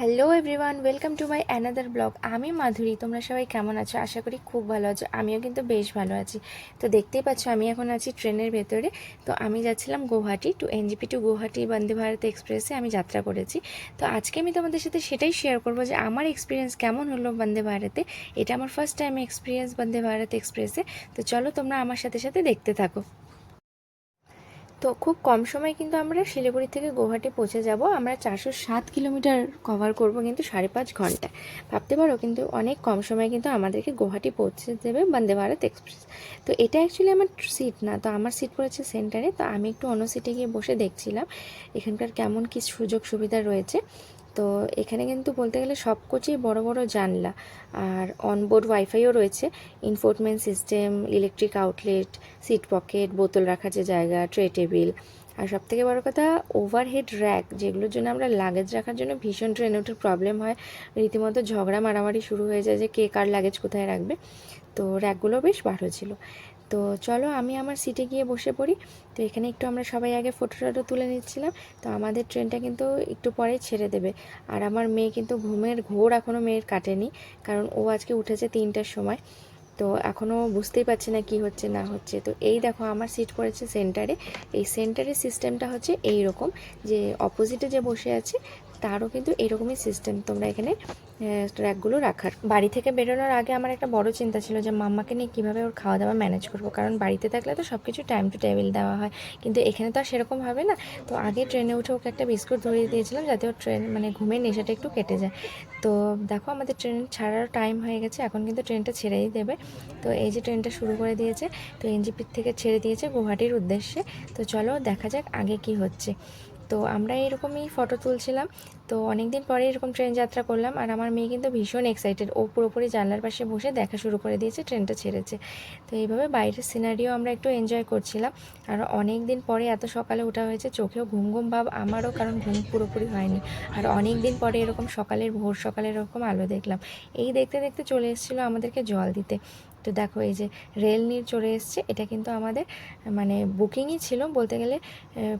Hello everyone welcome to my another blog আমি মাধুরী, তোমরা সবাই কেমন আছো? আশা করি খুব ভালো আছো। আমিও কিন্তু বেশ ভালো আছি। তো দেখতেই পাচ্ছ, আমি এখন আছি ট্রেনের ভেতরে। তো আমি যাচ্ছিলাম Guwahati to NJP to Guwahati Vande Bharat এক্সপ্রেসে আমি যাত্রা করেছি। তো আজকে আমি তোমাদের সাথে সেটাই শেয়ার করব যে আমার এক্সপিরিয়েন্স কেমন হলো বন্দে ভারতে। এটা আমার first time experience Vande Bharat এক্সপ্রেসে। তো চলো তোমরা আমার সাথে সাথে দেখতে থাকো। তো খুব কম সময় কিন্তু আমরা শিলিগুড়ি থেকে গুয়াহাটি পৌঁছে যাব। আমরা চারশো সাত কিলোমিটার কভার করব কিন্তু সাড়ে পাঁচ ঘন্টায়। ভাবতে পারো কিন্তু অনেক কম সময় কিন্তু আমাদেরকে গুয়াহাটি পৌঁছে দেবে বন্দে ভারত এক্সপ্রেস। তো এটা অ্যাকচুয়ালি আমার সিট না, তো আমার সিট পড়েছে সেন্টারে তো আমি একটু অন্য সিটে গিয়ে বসে দেখছিলাম, এখানকার কেমন কী সুযোগ সুবিধা রয়েছে। তো এখানে কিন্তু বলতে গেলে সব কোচেই বড় বড় জানলা। আর অনবোর্ড ওয়াইফাইও রয়েছে। Infotainment system electric outlet seat pocket বোতল রাখার যে জায়গা ট্রে টেবিল আর সব থেকে বড়ো কথা ওভারহেড র্যাক যেগুলোর জন্য আমরা লাগেজ রাখার জন্য ভীষণ ট্রেনে ওঠার প্রবলেম হয়। রীতিমতো ঝগড়া, মারামারি শুরু হয়ে যায় যে কে কার লাগেজ কোথায় রাখবে। তো র্যাকগুলো বেশ ভালো ছিল। তো চলো আমি আমার সিটে গিয়ে বসে পড়ি। তো এখানে একটু আমরা সবাই আগে ফটো টটো তুলে নিচ্ছিলাম। তো আমাদের ট্রেনটা কিন্তু একটু পরে ছেড়ে দেবে। আর আমার মেয়ে কিন্তু ঘুমের ঘোর এখনও মেয়ের কাটেনি, কারণ ও আজকে উঠেছে তিনটার সময়। তো এখনও বুঝতেই পারছি না কি হচ্ছে, না হচ্ছে। তো এই দেখো আমার সিট পড়েছে সেন্টারে এই সেন্টারের সিস্টেমটা হচ্ছে এই রকম যে অপোজিটে যে বসে আছে, তারও কিন্তু এরকমই সিস্টেম তোমরা এখানে ট্র্যাকগুলো রাখার। বাড়ি থেকে বেরোনোর আগে আমার একটা বড় চিন্তা ছিল যে মাম্মাকে নিয়ে কীভাবে ওর খাওয়া দাওয়া ম্যানেজ করব। কারণ বাড়িতে থাকলে তো সব কিছু টাইম টু টেবিল দেওয়া হয়। কিন্তু এখানে তো আর সেরকম হবে না। তো আগে ট্রেনে উঠে ওকে একটা বিস্কুট ধরিয়ে দিয়েছিলাম যাতে ওর ট্রেন মানে ঘুমের নেশাটা একটু কেটে যায়। তো দেখো আমাদের ট্রেন ছাড়ার টাইম হয়ে গেছে। এখন কিন্তু ট্রেনটা ছেড়েই দেবে। তো এই যে ট্রেনটা শুরু করে দিয়েছে, তো এনজিপির থেকে ছেড়ে দিয়েছে গুয়াহাটির উদ্দেশ্যে। তো চলো দেখা যাক আগে কি হচ্ছে। তো আমরা এরকমই ফটো তুলছিলাম। তো অনেক দিন পরে এরকম ট্রেন যাত্রা করলাম আর আমার মেয়ে কিন্তু ভীষণ এক্সাইটেড ও পুরোপুরি জানলার পাশে বসে দেখা শুরু করে দিয়েছে ট্রেনটা ছেড়েছে। তো এইভাবে বাইরের সিনারিও আমরা একটু এনজয় করছিলাম। আর অনেক দিন পরে এত সকালে ওঠা হয়েছে, চোখেও ঘুম ঘুম ভাব আমারও কারণ ঘুম পুরোপুরি হয়নি। আর অনেক দিন পরে এরকম সকালের, ভোর সকালের এরকম আলো দেখলাম। এই দেখতে দেখতে চলে এসেছিল আমাদেরকে জল দিতে। তো দেখো এই যে রেল নিয়ে চলে এসছে, এটা কিন্তু আমাদের মানে বুকিংই ছিল বলতে গেলে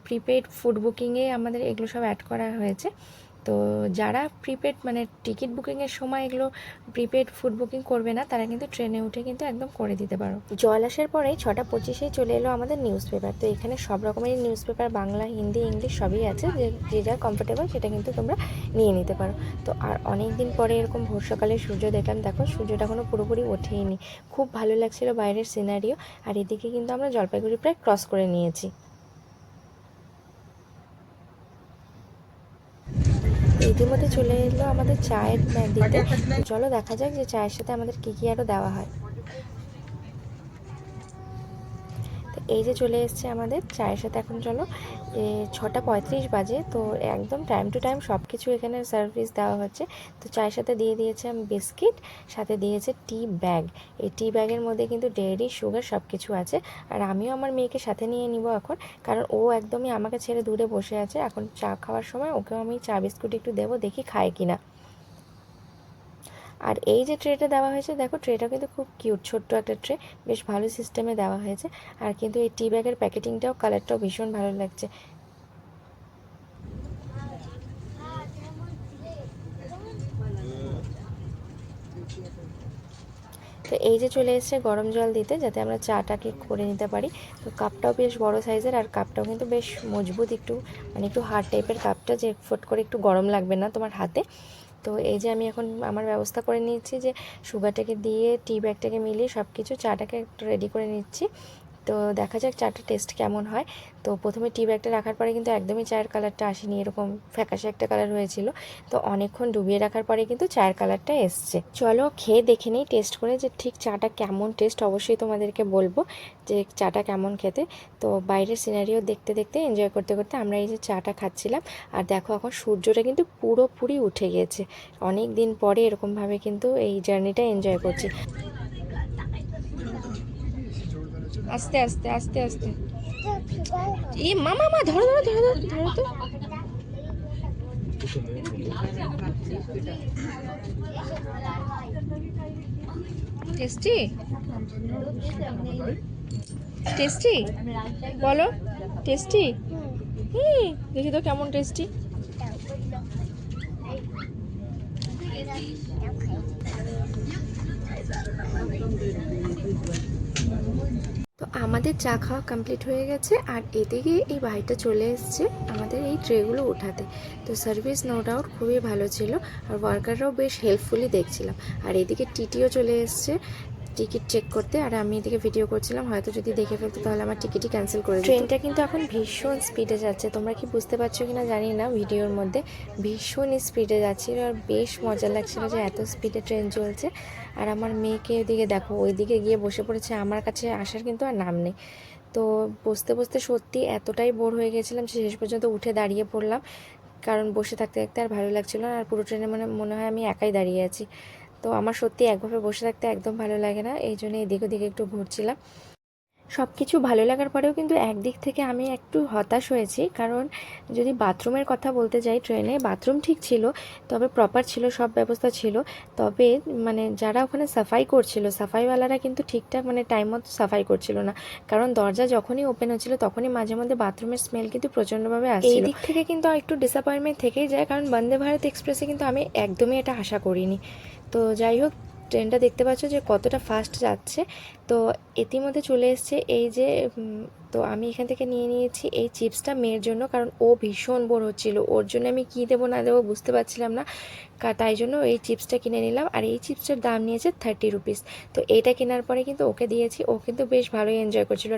প্রিপেড ফুড বুকিংয়ে আমাদের এগুলো সব অ্যাড করা হয়েছে। তো যারা প্রিপেড মানে টিকিট বুকিংয়ের সময় এগুলো প্রিপেড ফুড বুকিং করবে না, তারা কিন্তু ট্রেনে উঠে কিন্তু একদম করে দিতে পারো। জল আসার পরেই ছটা পঁচিশেই চলে এলো আমাদের নিউজ পেপার তো এখানে সব রকমের news paper Bangla, Hindi English সবই আছে, যে যে যা কমফোর্টেবল সেটা কিন্তু তোমরা নিয়ে নিতে পারো। তো আর অনেক দিন পরে এরকম ভোর সকালে সূর্য দেখলাম, দেখো সূর্যটা এখনও পুরোপুরি ওঠেইনি। খুব ভালো লাগছিল বাইরের সিনারিও আর এদিকে কিন্তু আমরা জলপাইগুড়ি প্রায় ক্রস করে নিয়েছি। ইতিমধ্যে চলে এলো আমাদের চায়ের দিতে চলো দেখা যাক যে চায়ের সাথে আমাদের কী কী আরও দেওয়া হয়। এই যে চলে এসছে আমাদের চায়ের সাথে এখন চলো। এ ছটা পঁয়ত্রিশ বাজে, তো একদম টাইম টু টাইম সব কিছু এখানে সার্ভিস দেওয়া হচ্ছে। তো চায়ের সাথে দিয়ে দিয়েছে আমি বিস্কিট, সাথে দিয়েছে টি ব্যাগ এই টি ব্যাগের মধ্যে কিন্তু ডেয়ারি সুগার সব কিছু আছে। আর আমিও আমার মেয়েকে সাথে নিয়ে নিব এখন, কারণ ও একদমই আমাকে ছেড়ে দূরে বসে আছে। এখন চা খাওয়ার সময় ওকেও আমি চা, বিস্কুট একটু দেবো, দেখি খায় কি না আর এই যে ট্রেটা দেওয়া হয়েছে, দেখো ট্রেটা কিন্তু খুব কিউট ছোট্ট একটা ট্রে বেশ ভালো সিস্টেমে দেওয়া হয়েছে। আর কিন্তু এই টি ব্যাগের প্যাকেটিংটাও কালারটাও ভীষণ ভালো লাগছে। তো এই যে চলে এসেছে গরম জল দিতে, যাতে আমরা চাটাকে করে নিতে পারি। তো কাপটাও বেশ বড় সাইজের আর কাপটাও কিন্তু বেশ মজবুত, একটু মানে একটু হার্ড টাইপের কাপটা যে ফট করে একটু গরম লাগবে না তোমার হাতে। তো এই যে আমি এখন আমার ব্যবস্থা করে নিচ্ছি যে সুগারটাকে দিয়ে টি ব্যাগটাকে মিলিয়ে সব কিছু চাটাকে একটু রেডি করে নিচ্ছি। তো দেখা যাক চাটা টেস্ট কেমন হয়। তো প্রথমে টি ব্যাগটা রাখার পরে কিন্তু একদমই চায়ের কালারটা আসেনি, এরকম ফ্যাকাশে একটা কালার হয়েছিল। তো অনেকক্ষণ ডুবিয়ে রাখার পরে কিন্তু চায়ের কালারটা এসছে। চলো খেয়ে দেখে নেই টেস্ট করে যে ঠিক চাটা কেমন টেস্ট অবশ্যই তোমাদেরকে বলব যে চাটা কেমন খেতে। তো বাইরের সিনারিও দেখতে দেখতে এনজয় করতে করতে আমরা এই যে চাটা খাচ্ছিলাম। আর দেখো এখন সূর্যটা কিন্তু পুরোপুরি উঠে গিয়েছে অনেক দিন পরে এরকমভাবে কিন্তু এই জার্নিটা এনজয় করছি। আস্তে আস্তে আস্তে আস্তে। এ মামা মা ধরো ধরো ধরো ধরো ধরো তো। টেস্টি? টেস্টি? বলো টেস্টি? হুম দেখি তো কেমন টেস্টি। তো আমাদের চা খাওয়া কমপ্লিট হয়ে গেছে আর এদিকে এই ভাইটা চলে এসছে আমাদের এই ট্রেগুলো ওঠাতে। তো সার্ভিস নো ডাউট খুবই ভালো ছিল আর ওয়ার্কাররাও বেশ হেল্পফুলি দেখছিলাম। আর এদিকে টিটিও চলে এসছে। টিকিট চেক করতে আর আমি এদিকে ভিডিও করছিলাম, হয়তো যদি দেখে ফেলতো তাহলে আমার টিকিটই ক্যান্সেল করে ট্রেনটা কিন্তু এখন ভীষণ স্পিডে যাচ্ছে, তোমরা কি বুঝতে পারছ কিনা জানি না ভিডিওর মধ্যে, ভীষণ স্পিডে যাচ্ছিল আর বেশ মজা লাগছিল যে এত স্পিডে ট্রেন চলছে। আর আমার মেয়েকে ওইদিকে দেখো, ওইদিকে গিয়ে বসে পড়েছে, আমার কাছে আসার কিন্তু আর নাম নেই। তো বসতে বসতে সত্যি এতটাই বোর হয়ে গেছিলাম যে শেষ পর্যন্ত উঠে দাঁড়িয়ে পড়লাম। কারণ বসে থাকতে থাকতে আর ভালো লাগছিল না, আর পুরো ট্রেনে মানে মনে হয় আমি একাই দাঁড়িয়ে আছি। তো আমার সত্যি একভাবে বসে থাকতে একদম ভালো লাগে না। এই জন্য এদিক ওদিকে একটু ঘুরছিলাম। সব কিছু ভালো লাগার পরেও কিন্তু একদিক থেকে আমি একটু হতাশ হয়েছি। কারণ যদি বাথরুমের কথা বলতে যাই ট্রেনে বাথরুম ঠিক ছিল তবে প্রপার ছিল সব ব্যবস্থা ছিল। তবে মানে যারা ওখানে সাফাই করছিল সাফাইওয়ালারা কিন্তু ঠিকঠাক মানে টাইম মতো সাফাই করছিল না। কারণ দরজা যখনই ওপেন হচ্ছিল তখনই মাঝে মধ্যে বাথরুমের স্মেল কিন্তু প্রচণ্ডভাবে আসছিল। এই দিক থেকে কিন্তু একটু ডিসঅ্যাপয়েন্টমেন্ট থেকেই যায় কারণ বন্দে ভারত এক্সপ্রেসে কিন্তু আমি একদমই এটা আশা করিনি। তো যাই হোক ট্রেনটা দেখতে পাচ্ছ যে কতটা ফাস্ট যাচ্ছে। তো ইতিমধ্যে চলে এসছে এই যে তো আমি এখান থেকে নিয়ে নিয়েছি এই চিপসটা মেয়ের জন্য, কারণ ও ভীষণ বোর হচ্ছিল। ওর জন্য আমি কী দেবো না দেবো বুঝতে পারছিলাম না। তাই জন্য এই চিপসটা কিনে নিলাম। আর এই চিপসটার দাম নিয়েছে থার্টি রুপিস তো এটা কেনার পরে কিন্তু ওকে দিয়েছি। ও কিন্তু বেশ ভালোই এনজয় করছিল।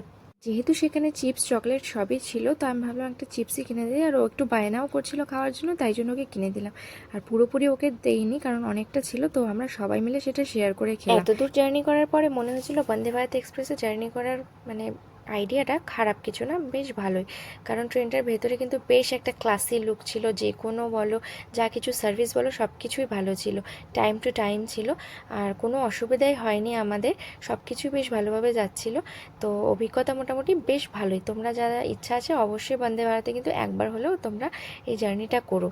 যেহেতু সেখানে চিপস, চকলেট সবই ছিল, তো আমি ভাবলাম একটা চিপসই কিনে দিই। আর ও একটু বায়নাও করছিল খাওয়ার জন্য, তাই জন্য ওকে কিনে দিলাম। আর পুরোপুরি ওকে দেইনি, কারণ অনেকটা ছিল, তো আমরা সবাই মিলে সেটা শেয়ার করে খেলাম। এত দূর জার্নি করার পরে মনে হয়েছিল বন্দে ভারত এক্সপ্রেসে জার্নি করার মানে আইডিয়াটা খারাপ কিছু না, বেশ ভালোই। কারণ ট্রেনটার ভেতরে কিন্তু বেশ একটা ক্লাসি লুক ছিল, যে কোনো বলো, যা কিছু সার্ভিস বলো, সব কিছুই ভালো ছিল। টাইম টু টাইম ছিল। আর কোনো অসুবিধাই হয়নি আমাদের, সব কিছুই বেশ ভালোভাবে যাচ্ছিল। তো অভিজ্ঞতা মোটামুটি বেশ ভালোই। তোমরা যারা ইচ্ছা আছে, অবশ্যই বন্দে ভারতে কিন্তু একবার হলেও তোমরা এই জার্নিটা করো।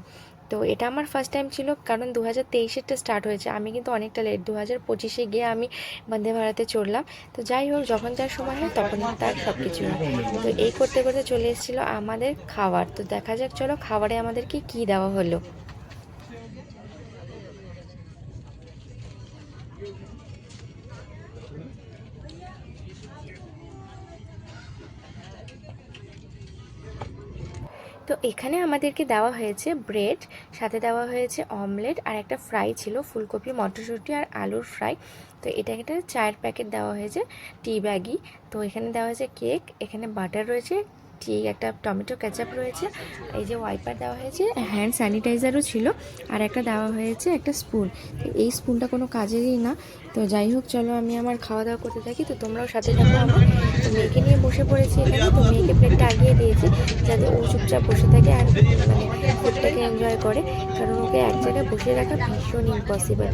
তো এটা আমার ফার্স্ট টাইম ছিল, কারণ দু হাজার তেইশেরটা স্টার্ট হয়েছে। আমি কিন্তু অনেকটা লেট দু হাজার পঁচিশে গিয়ে আমি বন্দে ভারতে চড়লাম। তো যাই হোক, যখন যার সময় হয় তখন তার সব কিছু হয়। তো এই করতে করতে চলে এসেছিল আমাদের খাবার তো দেখা যাক, চলো খাবারে আমাদেরকে কী দেওয়া হলো। তো এখানে আমাদেরকে দেওয়া হয়েছে ব্রেড, সাথে দেওয়া হয়েছে অমলেট, আর একটা ফ্রাই ছিল, ফুলকপি, মটরশুঁটি আর আলুর ফ্রাই। তো এটা একটা চায়ের প্যাকেট দেওয়া হয়েছে টি ব্যাগি। তো এখানে দেওয়া হয়েছে কেক, এখানে বাটার রয়েছে ঠিক একটা টমেটো কেচাপ রয়েছে, এই যে ওয়াইপার দেওয়া হয়েছে হ্যান্ড স্যানিটাইজারও ছিল, আর একটা দেওয়া হয়েছে একটা স্পুন এই স্পুনটা কোনো কাজেরই না। তো যাই হোক, চলো আমি আমার খাওয়া দাওয়া করতে থাকি। তো তোমরাও সাথে থাকো আমার। মেয়েকে নিয়ে বসে পড়েছি এখানে। তো মেয়েকে প্লেটটা আগিয়ে দিয়েছি, যাতে ও চুপচাপ বসে থাকে আর মানে ফুডটাকে এনজয় করে। কারণ ওকে এক জায়গায় বসে রাখা ভীষণ ইম্পসিবল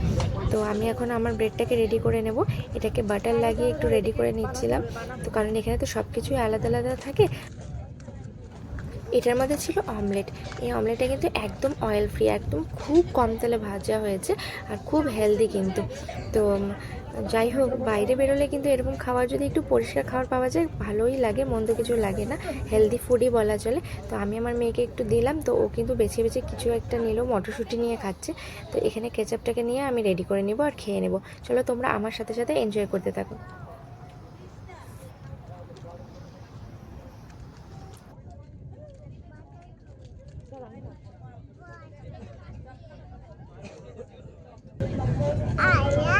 তো আমি এখন আমার ব্রেডটাকে রেডি করে নেব। এটাকে বাটার লাগিয়ে একটু রেডি করে নিচ্ছিলাম। তো কারণ এখানে তো সব কিছুই আলাদা আলাদা থাকে। এটার মধ্যে ছিল অমলেট। এই অমলেটটা কিন্তু একদম অয়েল ফ্রি একদম খুব কম তেলে ভাজা হয়েছে আর খুব হেলদি কিন্তু। তো যাই হোক, বাইরে বেরোলে কিন্তু এরকম খাবার যদি একটু পরিষ্কার খাবার পাওয়া যায়, ভালোই লাগে, মন্দ কিছু লাগে না। হেলদি ফুডই বলা চলে। তো আমি আমার মেয়েকে একটু দিলাম, তো ও কিন্তু বেছে বেছে কিছু একটা নিল, মটরশুঁটি নিয়ে খাচ্ছে। তো এখানে কেচাপটাকে নিয়ে আমি রেডি করে নেব আর খেয়ে নেব। চলো তোমরা আমার সাথে সাথে এনজয় করতে থাকো। 哎呀！哎呀！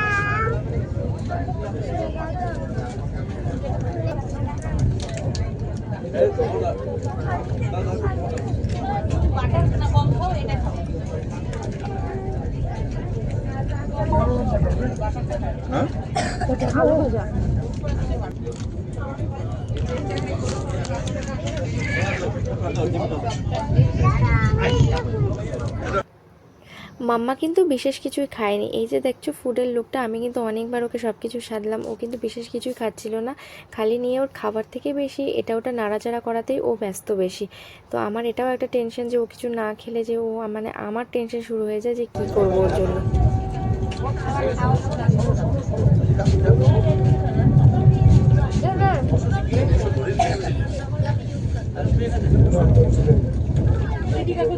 哎呀！哎呀！哎呀！哎呀！哎呀！哎呀！哎！মাম্মা কিন্তু বিশেষ কিছুই খায়নি। এই যে দেখছ ফুডের লোকটা, আমি কিন্তু অনেকবার ওকে সব কিছু সাধলাম। ও কিন্তু বিশেষ কিছুই খাচ্ছিল না। খালি নিয়ে ওর খাবার থেকে বেশি, এটা ওটা নাড়াচাড়া করাতেই ও ব্যস্ত বেশি। তো আমার এটাও একটা টেনশন যে ও কিছু না খেলে যে ও মানে আমার টেনশন শুরু হয়ে যায় যে কী করব ওর জন্য।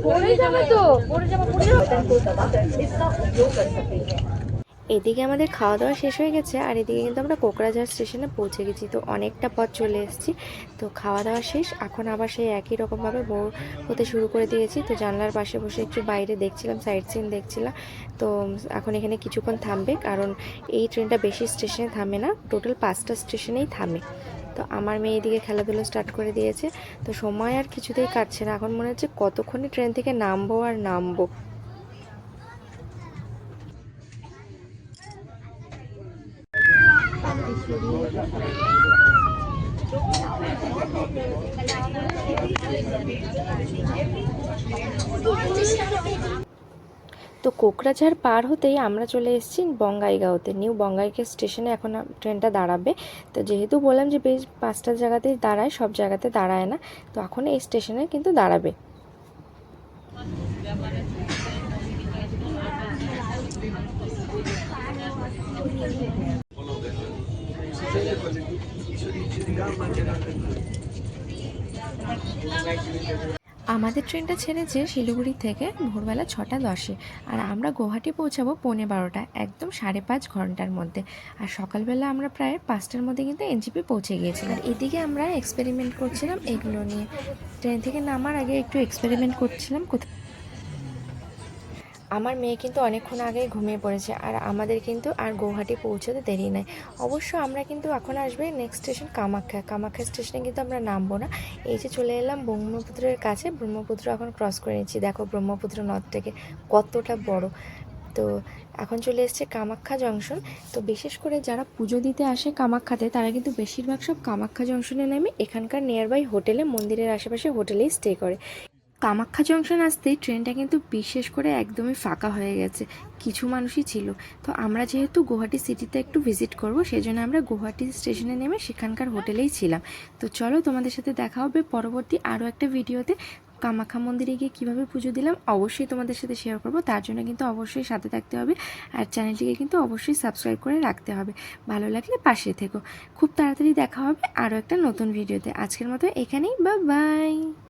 পড়ে যাবে তো পড়ে যাবে পড়ে যাবে এদিকে আমাদের খাওয়া দাওয়া শেষ হয়ে গেছে, আর এদিকে কিন্তু আমরা কোকরাঝাড় স্টেশনে পৌঁছে গেছি। তো অনেকটা পথ চলে এসেছি। তো খাওয়া দাওয়া শেষ, এখন আবার সেই একই রকমভাবে বোর হতে শুরু করে দিয়েছি। তো জানলার পাশে বসে একটু বাইরে দেখছিলাম সাইড সিন দেখছিলাম। তো এখন এখানে কিছুক্ষণ থামবে, কারণ এই ট্রেনটা বেশি স্টেশনে থামে না টোটাল পাঁচটা স্টেশনেই থামে। তো আমার মেয়ে এদিকে খেলাধুলো স্টার্ট করে দিয়েছে। তো সময় আর কিছুতেই কাটছে না, এখন মনে হচ্ছে কতক্ষণে ট্রেন থেকে নামবো আর নামবো। তো কোকরাঝাড় পার হতেই আমরা চলে এসেছি বঙ্গাইগাঁওতে। নিউ বঙ্গাইগাঁও স্টেশনে এখন ট্রেনটা দাঁড়াবে। তো যেহেতু বললাম যে বেশ পাঁচটা জায়গাতেই দাঁড়ায়, সব জায়গাতে দাঁড়ায় না, তো এখন এই স্টেশনে কিন্তু দাঁড়াবে। আমাদের ট্রেনটা ছেড়েছে শিলিগুড়ি থেকে ভোরবেলা ছটা দশে, আর আমরা গুয়াহাটি পৌঁছাবো পৌনে বারোটা, একদম সাড়ে পাঁচ ঘণ্টার মধ্যে। আর সকালবেলা আমরা প্রায় পাঁচটার মধ্যে কিন্তু এনজিপি পৌঁছে গিয়েছিলাম। আর এদিকে আমরা এক্সপেরিমেন্ট করছিলাম, এগুলো নিয়ে। ট্রেন থেকে নামার আগে একটু এক্সপেরিমেন্ট করছিলাম কোথায় আমার মেয়ে কিন্তু অনেকক্ষণ আগেই ঘুমিয়ে পড়েছে আর আমাদের কিন্তু আর গৌহাটি পৌঁছতে দেরি নাই। অবশ্য আমরা কিন্তু এখন আসবে নেক্সট স্টেশন কামাখ্যা। কামাখ্যা স্টেশনে কিন্তু আমরা নামবো না। এই যে চলে এলাম ব্রহ্মপুত্রের কাছে। ব্রহ্মপুত্র এখন ক্রস করে নিচ্ছি। দেখো ব্রহ্মপুত্র নদ থেকে কতটা বড়। তো এখন চলে এসছে কামাখ্যা জংশন তো বিশেষ করে যারা পুজো দিতে আসে কামাখ্যাতে, তারা কিন্তু বেশিরভাগ সব কামাখ্যা জংশনে নেমে এখানকার নিয়ারবাই হোটেলে মন্দিরের আশেপাশে হোটেলেই স্টে করে। কামাখ্যা জংশন আসতেই ট্রেনটা কিন্তু বিশেষ করে একদমই ফাঁকা হয়ে গেছে। কিছু মানুষই ছিল। তো আমরা যেহেতু গুয়াহাটি সিটিতে একটু ভিজিট করব সেই জন্য আমরা গুয়াহাটি স্টেশনে নেমে সেখানকার হোটেলেই ছিলাম। তো চলো তোমাদের সাথে দেখা হবে পরবর্তী আরও একটা ভিডিওতে। কামাখ্যা মন্দিরে গিয়ে কীভাবে পুজো দিলাম অবশ্যই তোমাদের সাথে শেয়ার করব। তার জন্য কিন্তু অবশ্যই সাথে থাকতে হবে আর চ্যানেলটিকে কিন্তু অবশ্যই সাবস্ক্রাইব করে রাখতে হবে। ভালো লাগলে পাশে থেকো। খুব তাড়াতাড়ি দেখা হবে আরও একটা নতুন ভিডিওতে। আজকের মতো এখানেই বা বাই